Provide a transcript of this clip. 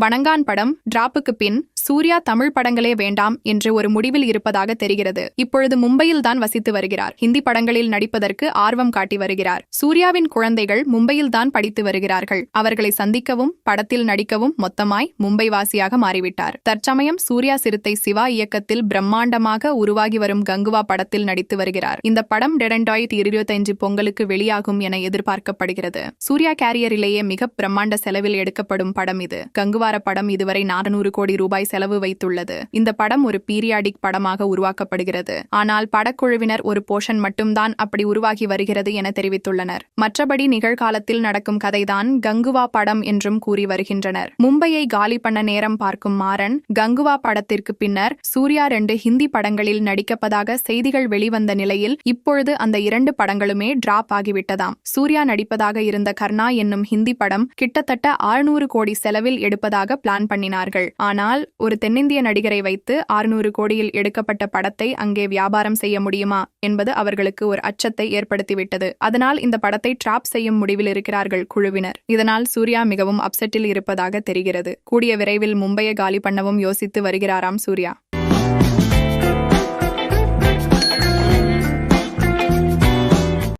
வணங்கான் படம் டிராப்புக்கு பின் சூர்யா தமிழ் படங்களே வேண்டாம் என்று ஒரு முடிவில் இருப்பதாக தெரிகிறது. இப்பொழுது மும்பையில் தான் வசித்து வருகிறார். ஹிந்தி படங்களில் நடிப்பதற்கு ஆர்வம் காட்டி வருகிறார். சூர்யாவின் குழந்தைகள் மும்பையில் தான் படித்து வருகிறார்கள். அவர்களை சந்திக்கவும் படத்தில் நடிக்கவும் மொத்தமாய் மும்பை வாசியாக மாறிவிட்டார். தற்சமயம் சூர்யா சிறுத்தை சிவா இயக்கத்தில் பிரம்மாண்டமாக உருவாகி வரும் கங்குவா படத்தில் நடித்து வருகிறார். இந்த படம் இரண்டாயிரத்தி இருபத்தைந்து பொங்கலுக்கு வெளியாகும் என எதிர்பார்க்கப்படுகிறது. சூர்யா கேரியரிலேயே மிக பிரம்மாண்ட செலவில் எடுக்கப்படும் படம் இது. கங்குவார படம் இதுவரை நானூறு கோடி ரூபாய் செலவு வைத்துள்ளது. இந்த படம் ஒரு பீரியாடிக் படமாக உருவாக்கப்படுகிறது. ஆனால் படக்குழுவினர் ஒரு போர்ஷன் மட்டும்தான் அப்படி உருவாகி வருகிறது என தெரிவித்துள்ளனர். மற்றபடி நிகழ்காலத்தில் நடக்கும் கதைதான் கங்குவா படம் என்றும் கூறி வருகின்றனர். மும்பையை காலி பண்ண நேரம் பார்க்கும் மாறன் கங்குவா படத்திற்கு பின்னர் சூர்யா ரெண்டு ஹிந்தி படங்களில் நடிக்கப்பதாக செய்திகள் வெளிவந்த நிலையில் இப்பொழுது அந்த இரண்டு படங்களுமே டிராப் ஆகிவிட்டதாம். சூர்யா நடிப்பதாக இருந்த கர்ணா என்னும் ஹிந்தி படம் கிட்டத்தட்ட ஆறுநூறு கோடி செலவில் எடுப்பதாக பிளான் பண்ணினார்கள். ஆனால் ஒரு தென்னிந்திய நடிகரை வைத்து ஆறுநூறு கோடியில் எடுக்கப்பட்ட படத்தை அங்கே வியாபாரம் செய்ய முடியுமா என்பது அவர்களுக்கு ஒரு அச்சத்தை ஏற்படுத்திவிட்டது. அதனால் இந்த படத்தை டிராப் செய்யும் முடிவில் இருக்கிறார்கள் குழுவினர். இதனால் சூர்யா மிகவும் அப்செட்டில் இருப்பதாக தெரிகிறது. கூடிய விரைவில் மும்பையை காலி பண்ணவும் யோசித்து வருகிறாராம் சூர்யா.